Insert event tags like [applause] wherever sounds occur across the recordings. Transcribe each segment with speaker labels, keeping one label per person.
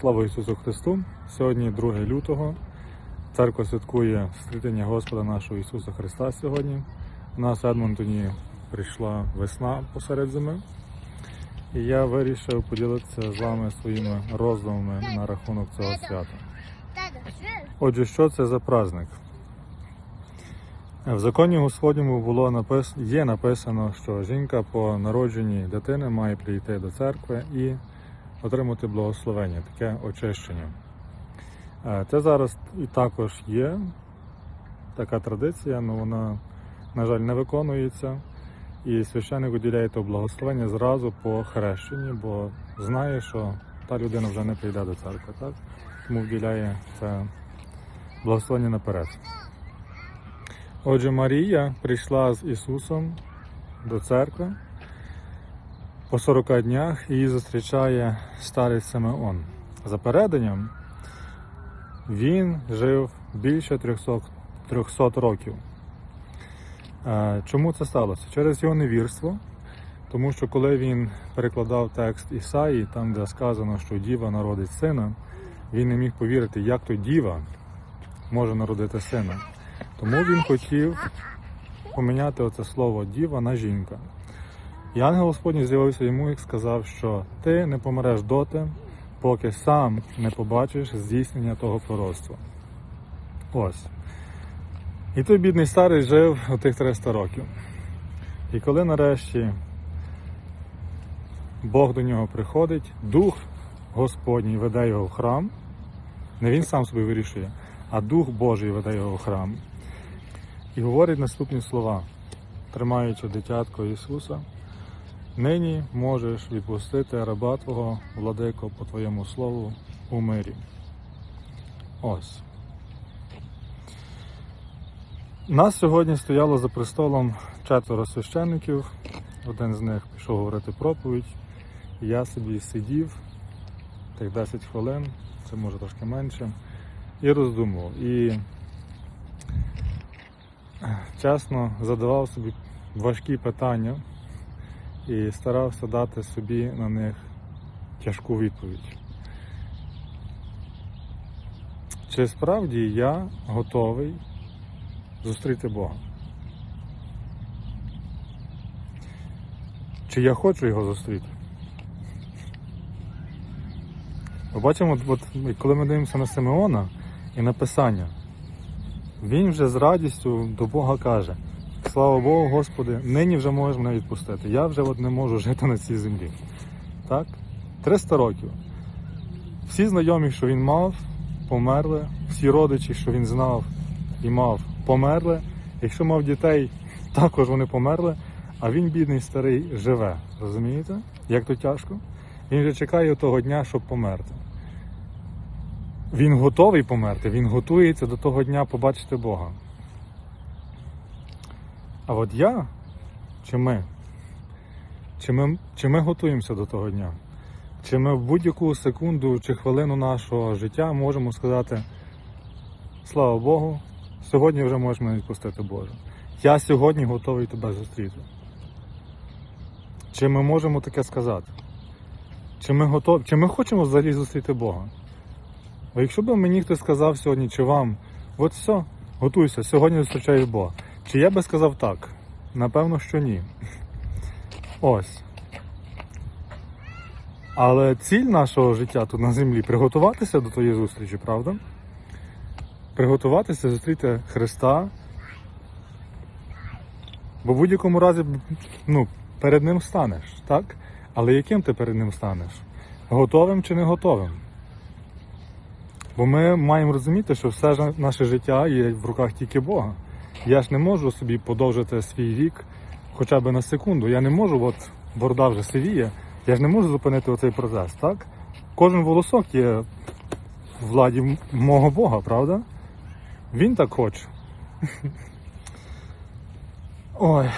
Speaker 1: Слава Ісусу Христу! Сьогодні 2 лютого. Церква святкує стрітення Господа нашого Ісуса Христа сьогодні. У нас в Едмонтоні прийшла весна посеред зими. І я вирішив поділитися з вами своїми роздумами на рахунок цього свята. Отже, що це за праздник? В законі Господньому було напис... є написано, що жінка по народженні дитини має прийти до церкви і отримати благословення, таке очищення. Це зараз і також є така традиція, але вона, на жаль, не виконується. І священник виділяє то благословення зразу по хрещенні, бо знає, що та людина вже не прийде до церкви, так? Тому вділяє це благословення наперед. Отже, Марія прийшла з Ісусом до церкви. По 40 днях її зустрічає старий Симеон. За переданням, він жив більше 300, 300 років. Е, Чому це сталося? Через його невірство. Тому що коли він перекладав текст Ісаї, там де сказано, що діва народить сина, він не міг повірити, як то діва може народити сина. Тому він хотів поміняти оце слово діва на жінка. І ангел Господній з'явився йому і сказав, що ти не помреш доти, поки сам не побачиш здійснення того пророцтва. Ось. І той бідний старий жив у тих 300 років. І коли нарешті Бог до нього приходить, Дух Господній веде його в храм, не він сам собі вирішує, а Дух Божий веде його в храм. І говорить наступні слова, тримаючи дитятко Ісуса. Нині можеш відпустити раба Твого, владико, по Твоєму слову у мирі. Ось. Нас сьогодні стояло за престолом четверо священників. Один з них пішов говорити проповідь. Я собі сидів тих 10 хвилин, це може трошки менше, і роздумував. І чесно задавав собі важкі питання і старався дати собі на них тяжку відповідь. Чи справді я готовий зустріти Бога? Чи я хочу його зустріти? Ми бачимо, от, коли ми дивимося на Симеона і на Писання, він вже з радістю до Бога каже: Слава Богу, Господи, нині вже можеш мене відпустити. Я вже от не можу жити на цій землі. Так? 300 років. Всі знайомі, що він мав, померли, всі родичі, що він знав і мав, померли. Якщо мав дітей, також вони померли, а він, бідний старий, живе. Розумієте? Як то тяжко? Він вже чекає того дня, щоб померти. Він готовий померти, він готується до того дня побачити Бога. А от я, чи ми, чи ми, чи ми готуємося до того дня? Чи ми в будь-яку секунду чи хвилину нашого життя можемо сказати, слава Богу, сьогодні вже можеш мене відпустити Боже. Я сьогодні готовий тебе зустріти. Чи ми можемо таке сказати? Чи ми готові, чи ми хочемо взагалі зустріти Бога? А якщо б мені хтось сказав сьогодні, чи вам, от все, готуйся, сьогодні зустрічаєш Бога. Чи я би сказав так? Напевно, що ні. Ось. Але ціль нашого життя тут на землі приготуватися до тієї зустрічі, правда? Приготуватися зустріти Христа. Бо в будь-якому разі ну, перед Ним станеш, так? Але яким ти перед Ним станеш? Готовим чи не готовим? Бо ми маємо розуміти, що все наше життя є в руках тільки Бога. Я ж не можу собі подовжити свій вік хоча б на секунду. Я не можу, от борода вже сивіє, я ж не можу зупинити оцей процес, так? Кожен волосок є в владі мого Бога, правда? Він так хоче. [laughs] Ой.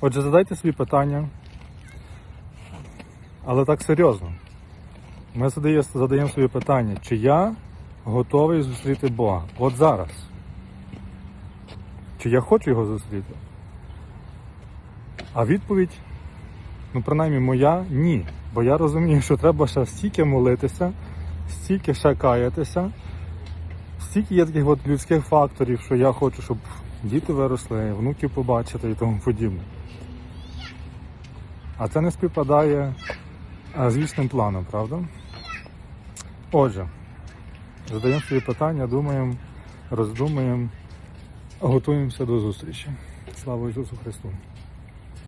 Speaker 1: Отже, задайте собі питання. Але так серйозно. Ми задає- задаємо собі питання, чи я готовий зустріти Бога? От зараз. Чи я хочу його зустріти? А відповідь, ну принаймні моя ні. Бо я розумію, що треба ще стільки молитися, стільки ще каятися, стільки є таких от людських факторів, що я хочу, щоб діти виросли, внуків побачити і тому подібне. А це не співпадає з вічним планом, правда? Отже, задаємо собі питання, думаємо, роздумуємо, готуємося до зустрічі. Слава Ісусу Христу!